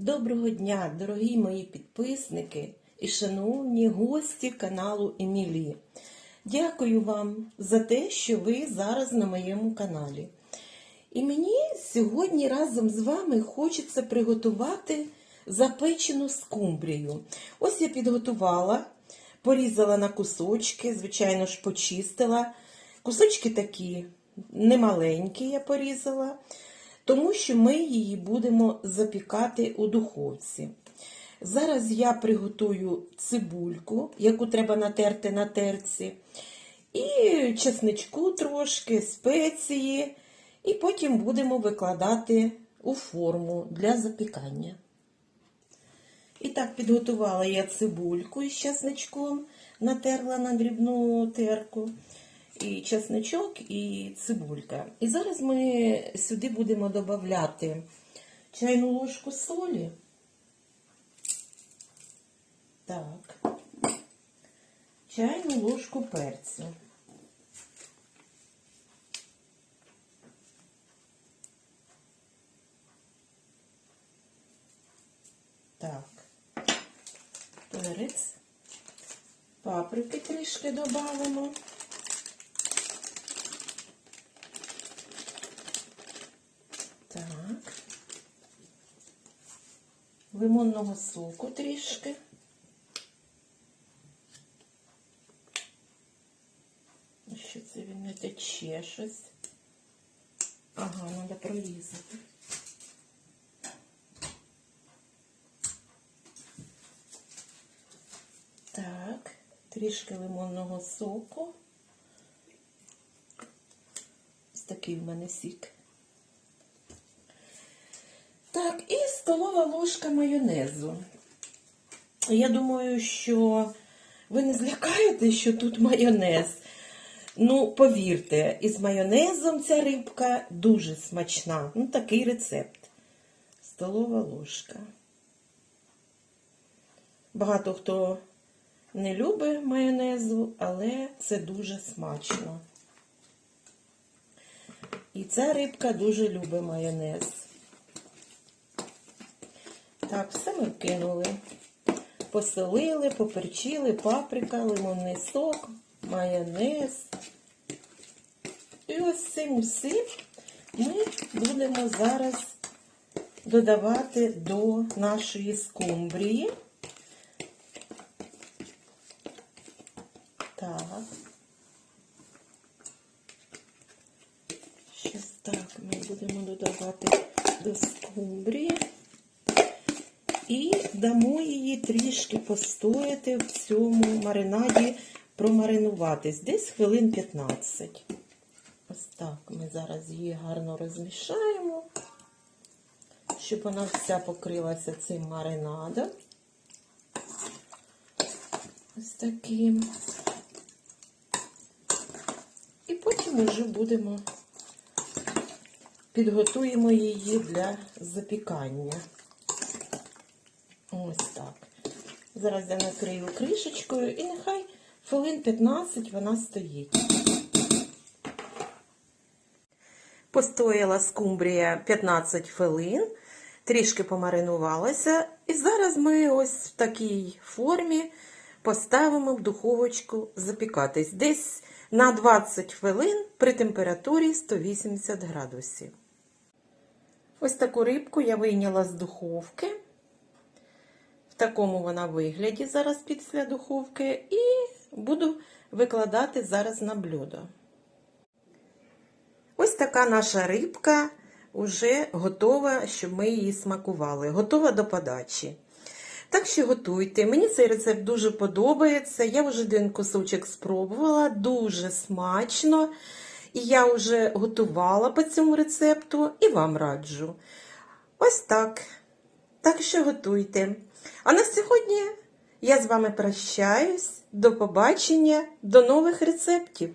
Доброго дня, дорогі мої підписники і шановні гості каналу Емілі. Дякую вам за те, що ви зараз на моєму каналі. І мені сьогодні разом з вами хочеться приготувати запечену скумбрію. Ось я підготувала, порізала на кусочки, звичайно ж, почистила. Кусочки такі немаленькі я порізала тому що ми її будемо запікати у духовці. Зараз я приготую цибульку, яку треба натерти на терці, і чесничку трошки, спеції, і потім будемо викладати у форму для запікання. І так, підготувала я цибульку із чесничком, натерла на дрібну терку і чесничок, і цибулька. І зараз ми сюди будемо додати чайну ложку солі. Так. Чайну ложку перцю. Так. Перець. Паприки трішки додамо. Так. Лимонного соку трішки. Що це він не тече щось? Ага, треба прорізати. Так, трішки лимонного соку. Ось такий в мене сік. Так, і столова ложка майонезу. Я думаю, що ви не злякаєте, що тут майонез. Ну, повірте, із майонезом ця рибка дуже смачна. Ну, такий рецепт. Столова ложка. Багато хто не любить майонезу, але це дуже смачно. І ця рибка дуже любить майонез. Так, все ми вкинули. Посолили, поперчили, паприка, лимонний сок, майонез. І ось цим усім ми будемо зараз додавати до нашої скумбрії. Так. Щось так ми будемо додавати до скумбрії. І дамо її трішки постояти в цьому маринаді, промаринуватись. Десь хвилин 15. Ось так ми зараз її гарно розмішаємо, щоб вона вся покрилася цим маринадом. Ось таким. І потім вже будемо підготуємо її для запікання. Ось так. Зараз я накрию кришечкою і нехай хвилин 15 вона стоїть. Постояла скумбрія 15 хвилин, трішки помаринувалася. І зараз ми ось в такій формі поставимо в духовочку запікатись. Десь на 20 хвилин при температурі 180 градусів. Ось таку рибку я вийняла з духовки. Такому вона вигляді зараз після духовки, і буду викладати зараз на блюдо. Ось така наша рибка вже готова, щоб ми її смакували. Готова до подачі. Так що готуйте. Мені цей рецепт дуже подобається. Я вже один кусочок спробувала, дуже смачно. І я вже готувала по цьому рецепту і вам раджу. Ось так. Так що готуйте. А на сьогодні я з вами прощаюсь. До побачення, до нових рецептів!